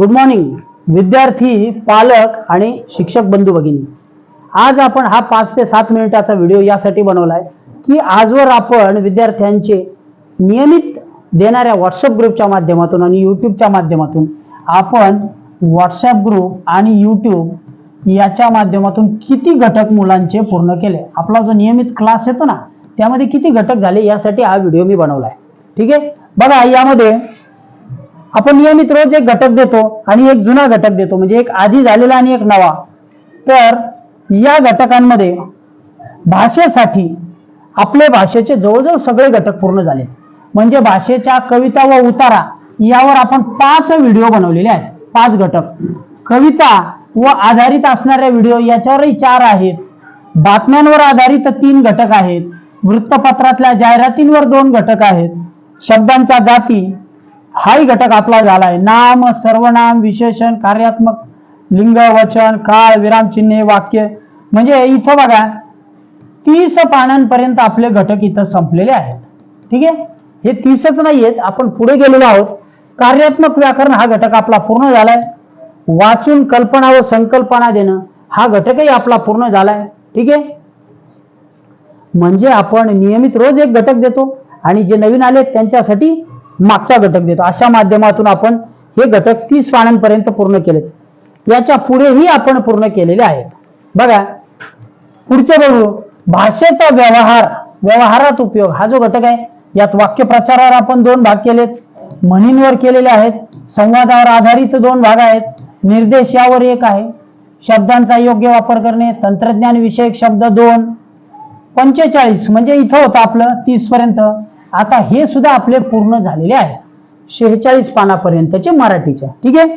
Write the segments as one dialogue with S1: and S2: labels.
S1: Good morning विद्यार्थी पालक आणि शिक्षक बंधू भगिनी. आज आपण हा पाच ते सात मिनिटाचा व्हिडिओ यासाठी बनवलाय की आजवर आपण विद्यार्थ्यांचे नियमित देणाऱ्या व्हॉट्सअप ग्रुपच्या माध्यमातून आणि यूट्यूबच्या माध्यमातून आपण व्हॉट्सअप ग्रुप आणि यूट्यूब याच्या माध्यमातून किती घटक मुलांचे पूर्ण केले. आपला जो नियमित क्लास येतो ना त्यामध्ये किती घटक झाले यासाठी हा व्हिडिओ मी बनवलाय. ठीक आहे? बघा यामध्ये आपण नियमित रोज एक घटक देतो आणि एक जुना घटक देतो म्हणजे एक आधी झालेला आणि एक नवा. तर या घटकांमध्ये भाषेसाठी आपले भाषेचे जवळजवळ सगळे घटक पूर्ण झाले. म्हणजे भाषेच्या कविता व उतारा यावर आपण पाच व्हिडिओ बनवलेले आहेत. पाच घटक. कविता व आधारित असणाऱ्या व्हिडिओ याच्यावरही चार आहेत. बातम्यांवर आधारित तीन घटक आहेत. वृत्तपत्रातल्या जाहिरातींवर दोन घटक आहेत. शब्दांच्या जाती हाही घटक आपला झालाय. नाम सर्वनाम विशेषण कार्यात्मक लिंग वचन काळ विरामचिन्हे वाक्य. म्हणजे इथं बघा तीस पानांपर्यंत आपले घटक इथं संपलेले आहेत. ठीक आहे? हे तीसच नाही आहेत आपण पुढे गेलेलो आहोत. कार्यात्मक व्याकरण हा घटक आपला पूर्ण झालाय. वाचून कल्पना व संकल्पना देणं हा घटकही आपला पूर्ण झालाय. ठीक आहे? म्हणजे आपण नियमित रोज एक घटक देतो आणि जे नवीन आले त्यांच्यासाठी मागचा घटक देतो. अशा माध्यमातून आपण हे घटक तीस पानांपर्यंत पूर्ण केलेत. याच्या पुढेही आपण पूर्ण केलेले आहेत. बघा पुढचे बघू. भाषेचा व्यवहार व्यवहारात उपयोग. हा जो घटक आहे यात वाक्यप्रचारावर आपण दोन भाग केलेत. म्हणींवर केलेले आहेत. संवादावर आधारित दोन भाग आहेत. निर्देश यावर एक आहे. शब्दांचा योग्य वापर करणे तंत्रज्ञान विषयक शब्द दोन. पंचेचाळीस म्हणजे इथं होतं आपलं तीस पर्यंत. आता हे सुद्धा आपले पूर्ण झालेले आहे. शेहेचाळीस पानापर्यंतचे मराठीचे ठीक आहे?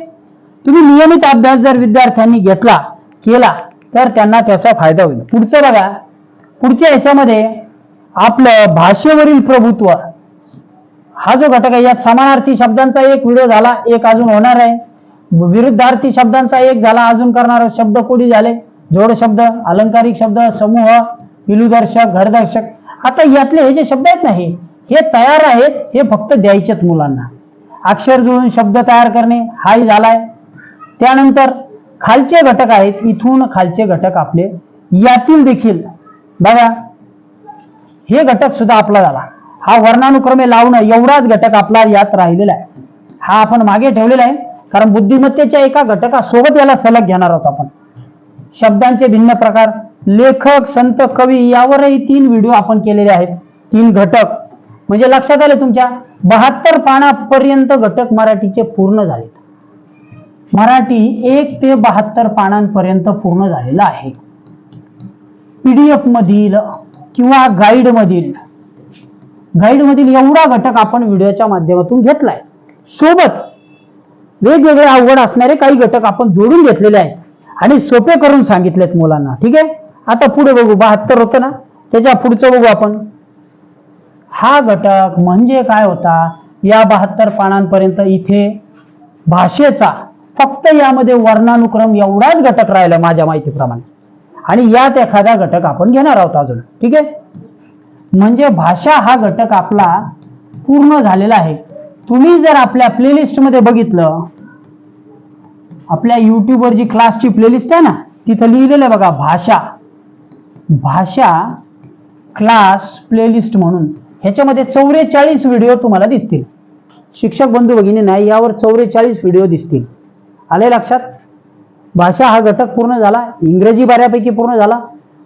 S1: तुम्ही नियमित अभ्यास जर विद्यार्थ्यांनी घेतला केला तर त्यांना त्याचा फायदा होईल. पुढचं बघा. पुढच्या याच्यामध्ये आपलं भाषेवरील प्रभुत्व. हा जो घटक आहे यात समानार्थी शब्दांचा एक व्हिडिओ झाला एक अजून होणार आहे. विरुद्धार्थी शब्दांचा एक झाला अजून करणार शब्द कोडी झाले? जोड शब्द अलंकारिक शब्द समूह विलुदर्शक घरदर्शक. आता यातले हे जे शब्द आहेत ना हे हे तयार आहेत हे फक्त द्यायचेत मुलांना. अक्षर जुळून शब्द तयार करणे हाही झालाय. त्यानंतर खालचे घटक आहेत इथून खालचे घटक आपले यातील देखील. बघा हे घटक सुद्धा आपला झाला. हा वर्णानुक्रमे लावणं एवढाच घटक आपला यात राहिलेला आहे. हा आपण मागे ठेवलेला आहे कारण बुद्धिमत्तेच्या एका घटकासोबत याला सलग घेणार आहोत आपण. शब्दांचे भिन्न प्रकार लेखक संत कवी यावरही तीन व्हिडिओ आपण केलेले आहेत. तीन घटक. म्हणजे लक्षात आले तुमच्या? बहात्तर पानापर्यंत घटक मराठीचे पूर्ण झाले मराठी एक ते बहात्तर पानांपर्यंत पूर्ण झालेला आहे. पीडीएफ मधील किंवा गाईड मधील गाईड मधील एवढा घटक आपण व्हिडिओच्या माध्यमातून घेतलाय. सोबत वेगवेगळे अवघड असणारे काही घटक आपण जोडून घेतलेले आहेत आणि सोपे करून सांगितलेत मुलांना. ठीक आहे? आता पुढे बघू. बहात्तर होतं ना? त्याच्या पुढचं बघू आपण. हा घटक म्हणजे काय होता? या बहात्तर पानांपर्यंत इथे भाषेचा फक्त यामध्ये वर्णानुक्रम एवढाच घटक राहिला माझ्या माहितीप्रमाणे. आणि यात एखादा घटक आपण घेणार आहोत अजून. ठीक आहे? म्हणजे भाषा हा घटक आपला पूर्ण झालेला आहे. तुम्ही जर आपल्या प्लेलिस्टमध्ये बघितलं आपल्या युट्यूबवर जी क्लासची प्लेलिस्ट आहे ना तिथं लिहिलेलं आहे बघा भाषा. भाषा क्लास प्लेलिस्ट म्हणून. ह्याच्यामध्ये चौवेचाळीस व्हिडिओ तुम्हाला दिसतील. शिक्षक बंधू भगिनींना नाही यावर चौवेचाळीस व्हिडिओ दिसतील. आले लक्षात? भाषा हा घटक पूर्ण झाला इंग्रजी बऱ्यापैकी पूर्ण झाला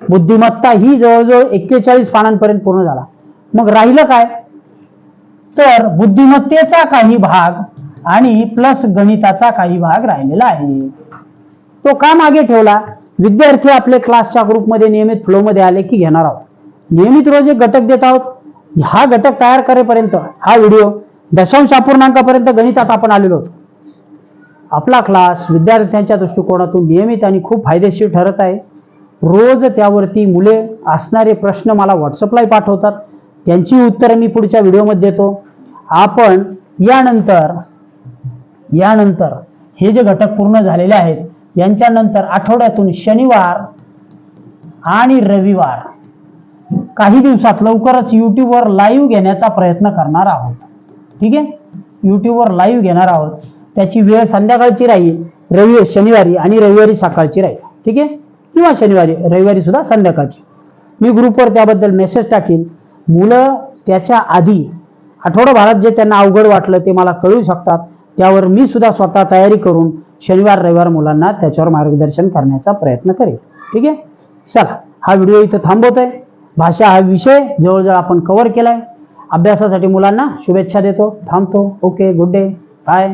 S1: बुद्धिमत्ता ही जवळजवळ एक्केचाळीस पानांपर्यंत पूर्ण झाला. मग राहिलं काय? तर बुद्धिमत्तेचा काही भाग आणि प्लस गणिताचा काही भाग राहिलेला आहे. तो का मागे ठेवला? विद्यार्थी आपले क्लासच्या ग्रुपमध्ये नियमित फ्लोमध्ये आले की घेणार आहोत. नियमित रोज एक घटक देत आहोत. हा घटक तयार करेपर्यंत हा व्हिडिओ दशांश अपूर्णांकापर्यंत गणितात आपण आलेलो होतो. आपला क्लास विद्यार्थ्यांच्या दृष्टिकोनातून नियमित आणि खूप फायदेशीर ठरत आहे. रोज त्यावरती मुले असणारे प्रश्न मला व्हॉट्सअपलाही पाठवतात. त्यांची उत्तरं मी पुढच्या व्हिडिओमध्ये देतो. आपण यानंतर यानंतर हे जे घटक पूर्ण झालेले आहेत यांच्यानंतर आठवड्यातून शनिवार आणि रविवार काही दिवसात लवकरच युट्यूबवर लाईव्ह घेण्याचा प्रयत्न करणार आहोत. ठीक आहे? युट्यूबवर लाईव्ह घेणार आहोत. त्याची वेळ संध्याकाळची राहील रवि शनिवारी आणि रविवारी सकाळची राहील. ठीक आहे? किंवा शनिवारी रविवारी सुद्धा संध्याकाळची. मी ग्रुपवर त्याबद्दल मेसेज टाकेन. मुलं त्याच्या आधी आठवडाभरात जे त्यांना अवघड वाटलं ते मला कळू शकतात. त्यावर मी सुद्धा स्वतः तयारी करून शनिवार रविवार मुलांना त्याच्यावर मार्गदर्शन करण्याचा प्रयत्न करेन. ठीक आहे? चला हा व्हिडिओ इथं थांबवतोय. भाषा हा विषय जवळजवळ आपण कव्हर केलाय. अभ्यासासाठी मुलांना शुभेच्छा देतो. थांबतो. Okay good day bye